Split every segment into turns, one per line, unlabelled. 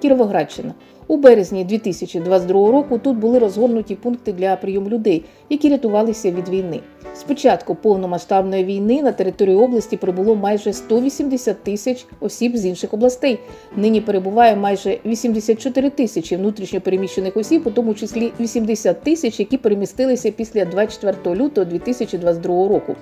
Кіровоградщина. У березні 2022 року тут були розгорнуті пункти для прийому людей, які рятувалися від війни. З початку повномасштабної війни на територію області прибуло майже 180 тисяч осіб з інших областей. Нині перебуває майже 84 тисячі внутрішньопереміщених осіб, у тому числі 80 тисяч, які перемістилися після 24 лютого 2022 року.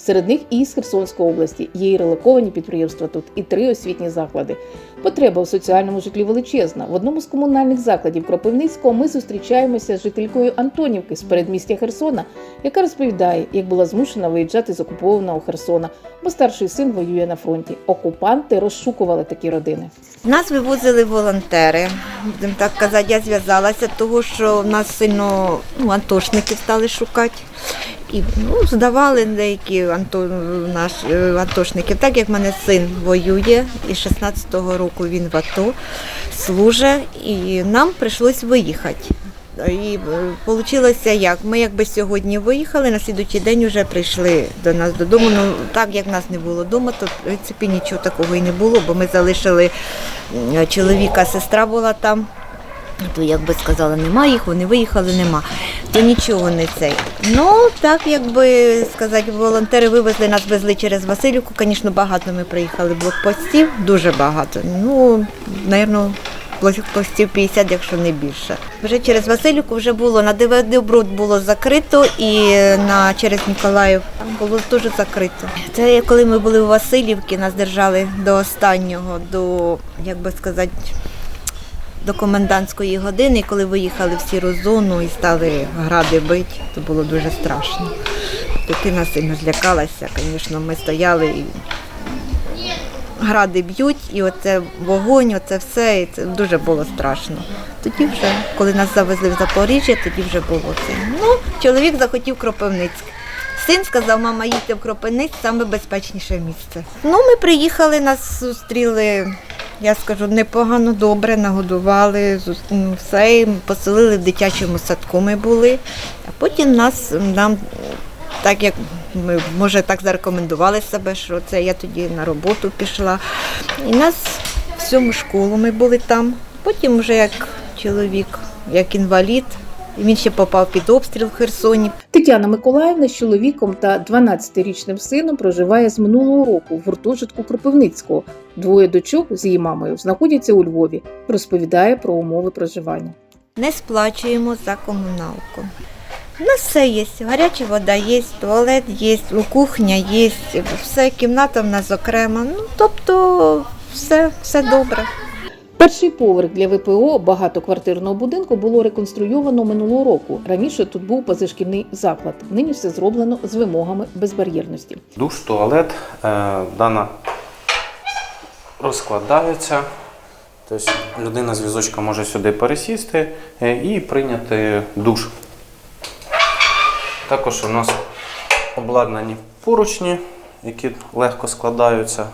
Серед них і з Херсонської області є і релоковані підприємства тут, і три освітні заклади. Потреба в соціальному житлі величезна. В одному з комунальних закладів Кропивницького ми зустрічаємося з жителькою Антонівки з передмістя Херсона, яка розповідає, як була змушена виїжджати з окупованого Херсона, бо старший син воює на фронті. Окупанти розшукували такі родини.
Нас вивозили волонтери. Будемо так казати, я зв'язалася, тому що в нас сильно ну, антошників стали шукати. І ну, здавали деякі анто, наш, е, антошників. Так як в мене син воює, і 16-го року він в АТО служить, і нам прийшлось виїхати. І вийшло як? Ми якби сьогодні виїхали, на слідуючий день вже прийшли до нас додому. Ну так як нас не було вдома, то в принципі нічого такого і не було, бо ми залишили чоловіка, сестра була там. То як би сказала, нема їх, вони виїхали, нема. То нічого не цей. Ну, так якби сказати, волонтери вивезли нас, везли через Васильівку. Звісно, багато ми приїхали блокпостів, дуже багато. Ну, напевно, блокпостів 50, якщо не більше. Вже через Васильівку вже було на Деведобруд було закрито і на через Ніколаїв було дуже закрито. Це коли ми були у Васильівці, нас держали до останнього, до як би сказати до комендантської години, коли виїхали в сіру зону і стали гради бити, то було дуже страшно. Дитина сильно злякалася, звісно, ми стояли і гради б'ють, і оце вогонь, оце все, і це дуже було страшно. Тоді вже, коли нас завезли в Запоріжжя, тоді вже було це. Ну, чоловік захотів Кропивницьк. Син сказав, мама, їдьте в Кропивницьк, саме безпечніше місце. Ну, ми приїхали, нас зустріли, я скажу, непогано, добре, нагодували, ну, все, поселили в дитячому садку ми були. А потім нас, нам, так як ми, може, так зарекомендували себе, що це я тоді на роботу пішла. І нас в сьому школу ми були там. Потім вже як чоловік, як інвалід, він ще попав під обстріл в Херсоні.
Тетяна Миколаївна з чоловіком та 12-річним сином проживає з минулого року в гуртожитку Кропивницького. Двоє дочок з її мамою знаходяться у Львові. Розповідає про умови проживання.
не сплачуємо за комуналку. У нас все є, гаряча вода є, туалет є, кухня є, все, кімната в нас окрема. Ну, тобто все, все добре.
Перший поверх для ВПО багатоквартирного будинку було реконструйовано минулого року. Раніше тут був позашкільний заклад. Нині все зроблено з вимогами безбар'єрності.
Душ, туалет, е, дана розкладається. Тобто людина з візочка може сюди пересісти е, і прийняти душ. Також у нас обладнані поручні, які легко складаються,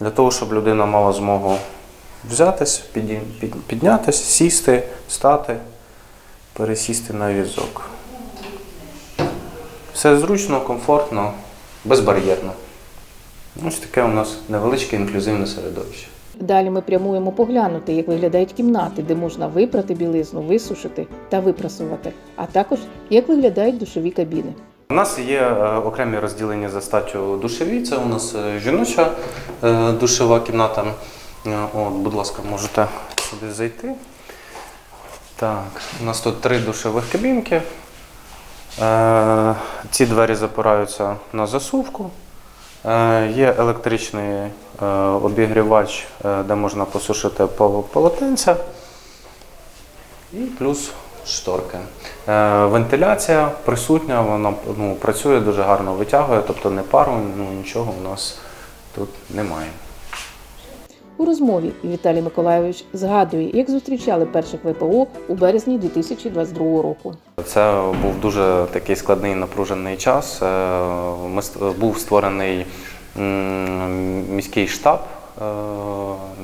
для того, щоб людина мала змогу взятись, піді- під- піднятись, сісти, стати, пересісти на візок. Все зручно, комфортно, безбар'єрно. Ось таке у нас невеличке інклюзивне середовище.
Далі ми прямуємо поглянути, як виглядають кімнати, де можна випрати білизну, висушити та випрасувати, а також як виглядають душові кабіни.
У нас є е, окремі розділення за статтю душові. Це у нас е, жіноча е, душова кімната. Е, От, будь ласка, можете сюди зайти. Так, у нас тут три душових кабінки. Е, Ці двері запираються на засувку. Е, Є електричний е, обігрівач, е, де можна посушити полотенця. І плюс шторки. Е, вентиляція присутня, вона ну, працює дуже гарно, витягує, тобто не пару, ну, нічого у нас тут немає.
У розмові Віталій Миколайович згадує, як зустрічали перших ВПО у березні 2022 року.
Це був дуже такий складний напружений час. Е, був створений міський штаб е,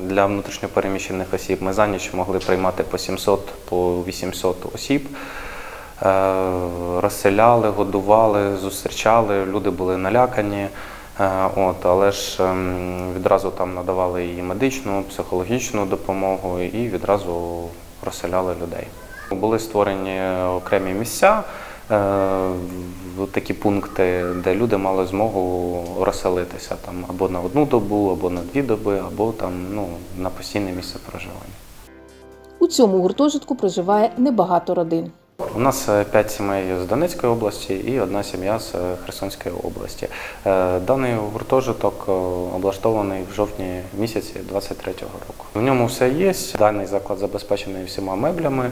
для внутрішньопереміщених осіб. Ми за ніч могли приймати по 700, по 800 осіб. Е, Розселяли, годували, зустрічали. Люди були налякані. Е, От, але ж ем, відразу там надавали і медичну, психологічну допомогу, і відразу розселяли людей. Були створені окремі місця, е, такі пункти, де люди мали змогу розселитися там або на одну добу, або на дві доби, або там ну, на постійне місце проживання.
У цьому гуртожитку проживає небагато родин.
У нас е, п'ять сімей з Донецької області і одна сім'я з е, Херсонської області. Е, Даний гуртожиток облаштований в жовтні місяці 23-го року. В ньому все є. Даний заклад забезпечений всіма меблями.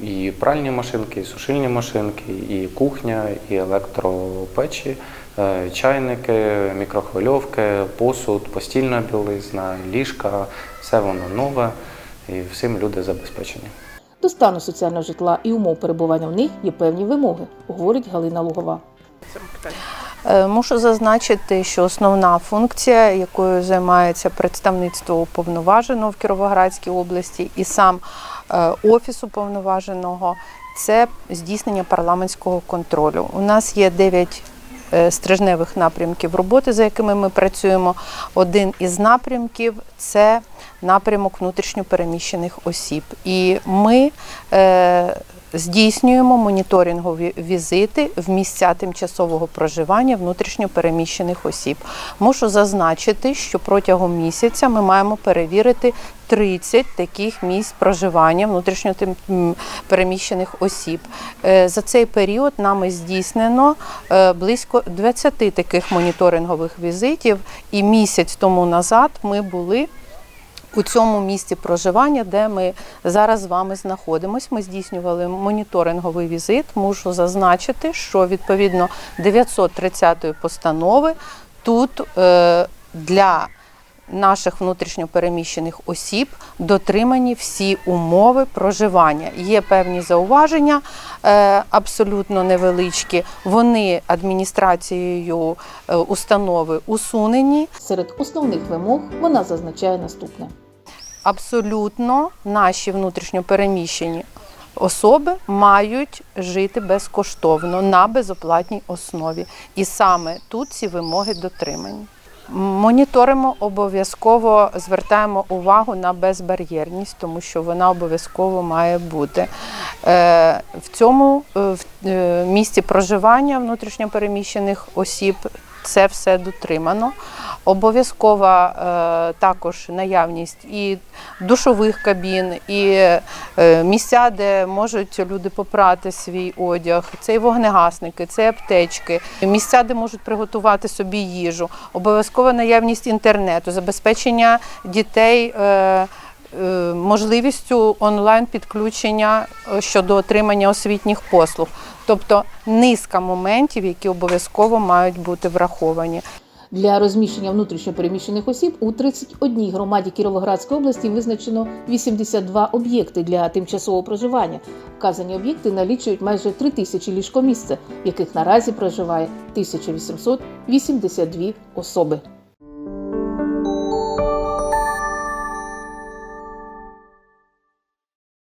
І пральні машинки, і сушильні машинки, і кухня, і електропечі, чайники, мікрохвильовки, посуд, постільна білизна, ліжка, все воно нове і всім люди забезпечені.
До стану соціального житла і умов перебування в них є певні вимоги, говорить Галина Лугова.
Е, Мушу зазначити, що основна функція, якою займається представництво уповноваженого в Кіровоградській області і сам е, офіс уповноваженого, це здійснення парламентського контролю. У нас є 9 е, стрижневих напрямків роботи, за якими ми працюємо. Один із напрямків це напрямок внутрішньопереміщених осіб. І ми е, здійснюємо моніторингові візити в місця тимчасового проживання внутрішньопереміщених осіб. Мушу зазначити, що протягом місяця ми маємо перевірити 30 таких місць проживання внутрішньопереміщених осіб. Е, За цей період нами здійснено е, близько 20 таких моніторингових візитів, і місяць тому назад ми були у цьому місці проживання, де ми зараз з вами знаходимося. Ми здійснювали моніторинговий візит. Мушу зазначити, що відповідно 930 постанови тут е, для наших внутрішньопереміщених осіб дотримані всі умови проживання. Є певні зауваження, е, абсолютно невеличкі. Вони адміністрацією е, установи усунені.
Серед основних вимог вона зазначає наступне.
абсолютно наші внутрішньопереміщені особи мають жити безкоштовно на безоплатній основі. І саме тут ці вимоги дотримані. Моніторимо обов'язково, звертаємо увагу на безбар'єрність, тому що вона обов'язково має бути. Е, В цьому е, е, місці проживання внутрішньопереміщених осіб це все дотримано. Обов'язкова е, також наявність і душових кабін, і е, місця, де можуть люди попрати свій одяг. Це і вогнегасники, це аптечки, місця, де можуть приготувати собі їжу. Обов'язкова наявність інтернету, забезпечення дітей. Е, е, Можливістю онлайн підключення е, щодо отримання освітніх послуг, тобто низка моментів, які обов'язково мають бути враховані.
Для розміщення внутрішньопереміщених осіб у 31 громаді Кіровоградської області визначено 82 об'єкти для тимчасового проживання. Вказані об'єкти налічують майже 3 тисячі ліжкомісця, в яких наразі проживає 1882 особи.